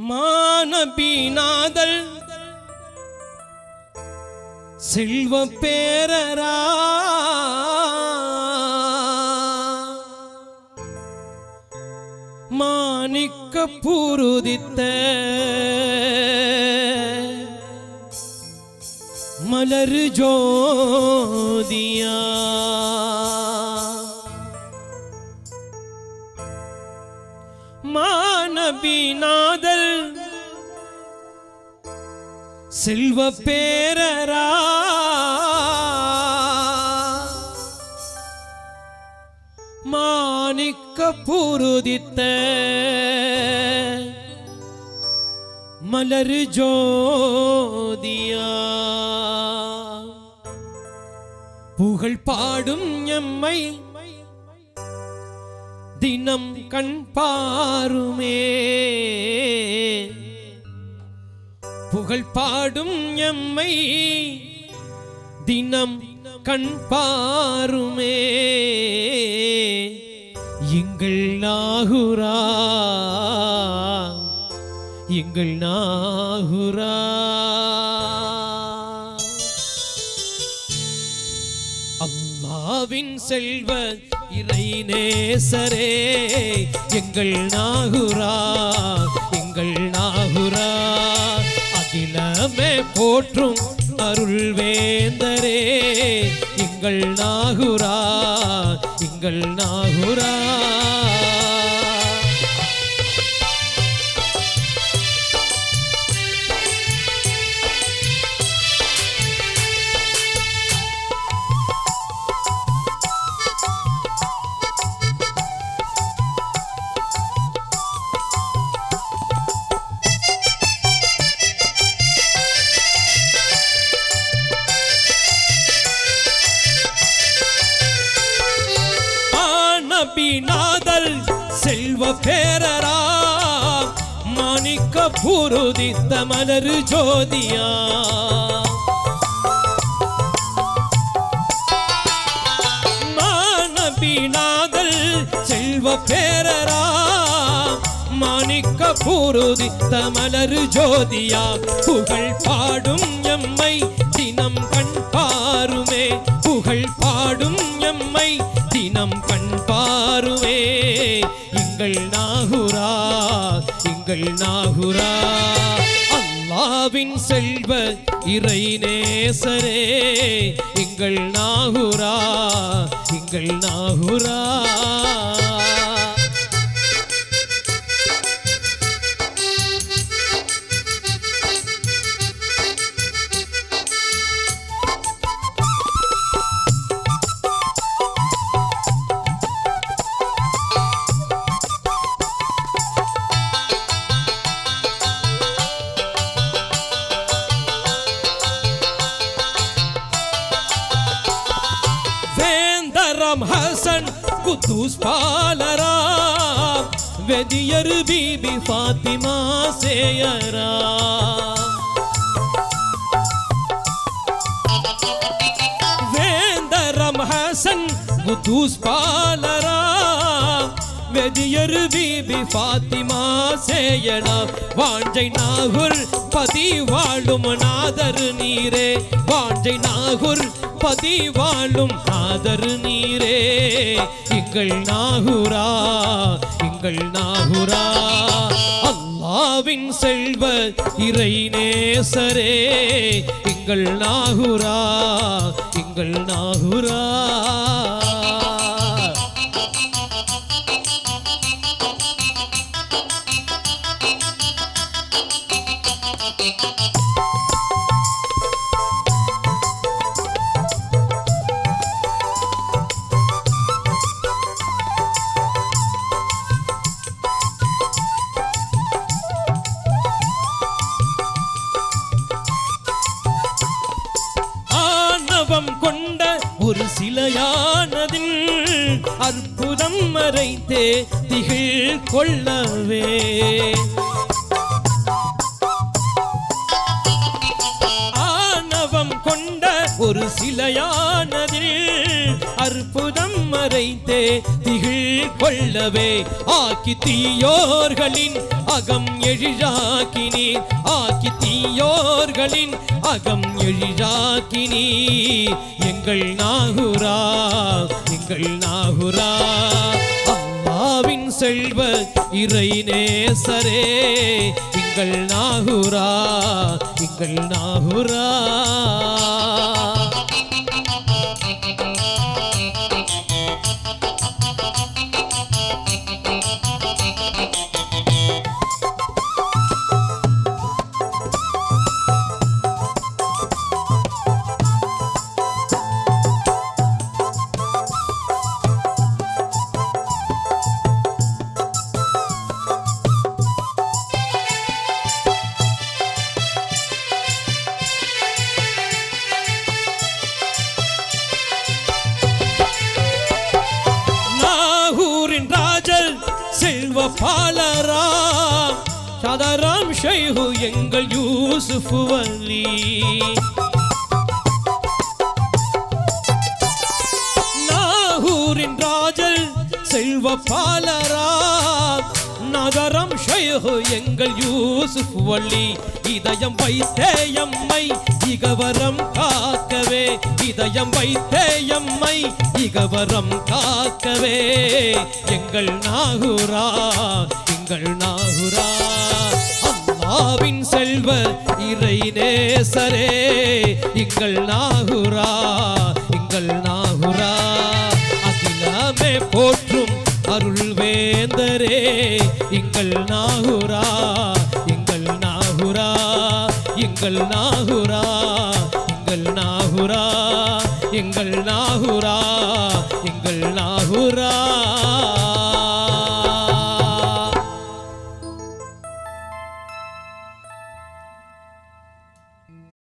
மானபிநாதல் செல்வ பேரரா. மாணிக்க பூருதித்த. மலர் ஜோதியா. மானபிநாதல் செல்வ பேரரா. மாணிக்க பூருதித்த மலர் ஜோதியா. புகழ் பாடும் எம்மை தினம் கண் பாருமே. புகழ் பாடும் எம்மை. தினம் கண் பாருமே. எங்கள் நாகுரா. எங்கள் நாகுரா. அம்மாவின் செல்வ இறை நேசரே. எங்கள் நாகுரா. நம்மை போற்றும் அருள் வேந்தரே எங்கள் நாகுரா எங்கள் நாகுரா. நபிநாதல் செல்வ பேரரா மாணிக்க பூருதித்த மலரு ஜோதியா. மாணவிநாதல் செல்வ பேரரா மாணிக்க பூருதித்த மலரு ஜோதியா. புகழ் பாடும் எம்மை செல்வ இறை நேசரே எங்கள் நாகுரா எங்கள் நாகுரா. ஹசன் குத்தூஸ் பாலரா வெதியரு பீபி ஃபாத்திமா சேயரா வேந்தரம் ஹசன் குத்தூஸ் பாலரா வெதியரு பீபி பாத்திமா சேயனா. வாஞ்சை நாகுர் பதி வாழும் நாதர் நீரே. வாஞ்சை நாகுர் பதி வாழும் நாதர் நீரே. எங்கள் நாகுரா எங்கள் நாகுரா. அல்லாவின் செல்வ இறை நேசரே. எங்கள் நாகுரா எங்கள் நாகுரா. வடிவம் கொண்ட ஒரு சிலையானதில் அற்புதம் மறைத்தே திகில் கொள்ளவே. ஆணவம் கொண்ட ஒரு சிலையானதில் அற்புதம் மறைத்தே வைத்தே கொள்ளவே. ஆக்கி தீயோர்களின் அகம் எழிலாக்கினீர். ஆக்கி தீயோர் தீயோர்களின் அகம் எழிலாக்கினீர் எங்கள் நாகுரா எங்கள் நாகுரா. அம்மாவின் செல்வ இறை நேசரே எங்கள் நாகுரா எங்கள் நாகுரா. நாகூரின் ராஜல் செல்வ பாலராம் சதராம் ஷைஹு எங்கள் யூசுஃபு வலி நாகூரின் ராஜல் செல்வ பாலராம் நகரம் ஷைஹு எங்கள் யூசுப் வள்ளி. இதயம் வைத்தேயம்மை இகவரம் காக்கவே. இதயம் வைத்தேயம்மை இகவரம் காக்கவே. எங்கள் நாகுரா எங்கள் நாகுரா. அல்லாவின் செல்வ இறை நேசரே. எங்கள் நாகுரா எங்கள் நாகுரா. அகிலமே போற்றும் அருள் வேந்தரே எங்கள் நாகுரா எங்கள் நாகுரா எங்கள் நாகுரா எங்கள் நாகுரா எங்கள் நாகுரா எங்கள் நாகுரா.